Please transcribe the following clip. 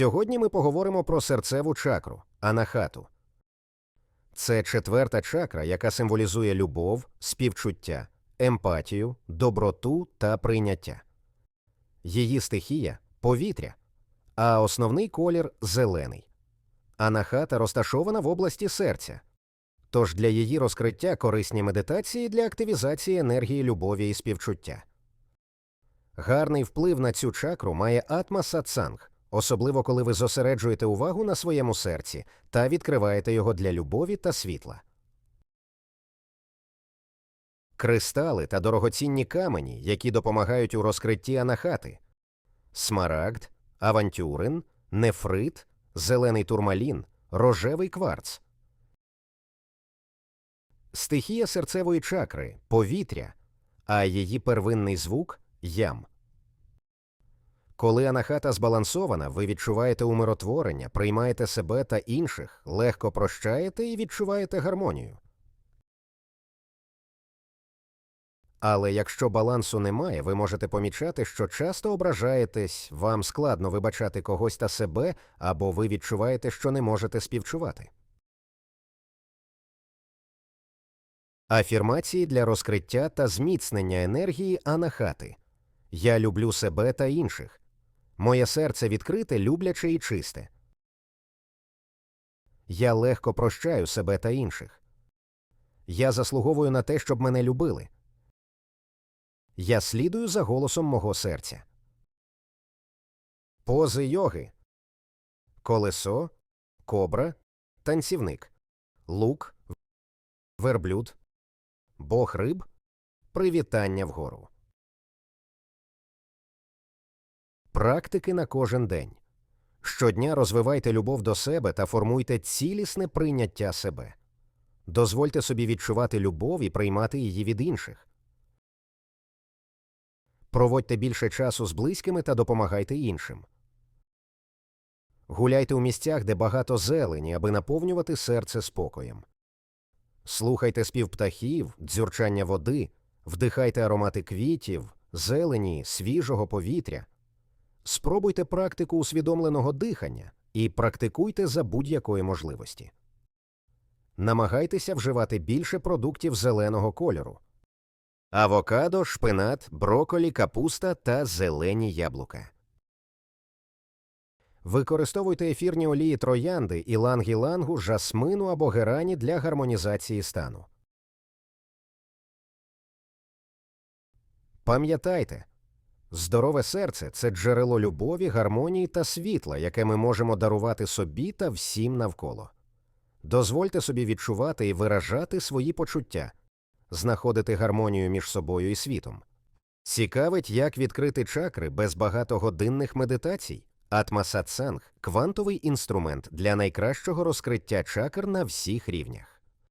Сьогодні ми поговоримо про серцеву чакру анахату. Це четверта чакра, яка символізує любов, співчуття, емпатію, доброту та прийняття. Її стихія повітря, а основний колір зелений. Анахата розташована в області серця. Тож для її розкриття корисні медитації для активізації енергії любові і співчуття. Гарний вплив на цю чакру має атма сатсанг, особливо коли ви зосереджуєте увагу на своєму серці та відкриваєте його для любові та світла. Кристали та дорогоцінні камені, які допомагають у розкритті анахати смарагд, авантюрин, нефрит, зелений турмалін, рожевий кварц. Стихія серцевої чакри повітря, а її первинний звук ям. Коли анахата збалансована, ви відчуваєте умиротворення, приймаєте себе та інших, легко прощаєте і відчуваєте гармонію. Але якщо балансу немає, ви можете помічати, що часто ображаєтесь, вам складно вибачати когось та себе, або ви відчуваєте, що не можете співчувати. Афірмації для розкриття та зміцнення енергії анахати. Я люблю себе та інших. Моє серце відкрите, любляче і чисте. Я легко прощаю себе та інших. Я заслуговую на те, щоб мене любили. Я слідую за голосом мого серця. Пози йоги. Колесо, кобра, танцівник, лук, верблюд, бог риб, привітання вгору. Практики на кожен день. Щодня розвивайте любов до себе та формуйте цілісне прийняття себе. Дозвольте собі відчувати любов і приймати її від інших. Проводьте більше часу з близькими та допомагайте іншим. Гуляйте у місцях, де багато зелені, аби наповнювати серце спокоєм. Слухайте спів птахів, дзюрчання води, вдихайте аромати квітів, зелені, свіжого повітря. Спробуйте практику усвідомленого дихання і практикуйте за будь-якої можливості. Намагайтеся вживати більше продуктів зеленого кольору авокадо, шпинат, броколі, капуста та зелені яблука. Використовуйте ефірні олії троянди, іланг-ілангу, жасмину або герані для гармонізації стану. Пам'ятайте, здорове серце це джерело любові, гармонії та світла, яке ми можемо дарувати собі та всім навколо. Дозвольте собі відчувати і виражати свої почуття, знаходити гармонію між собою і світом. Цікавить, як відкрити чакри без багатогодинних медитацій. Атмасатсанг – квантовий інструмент для найкращого розкриття чакр на всіх рівнях.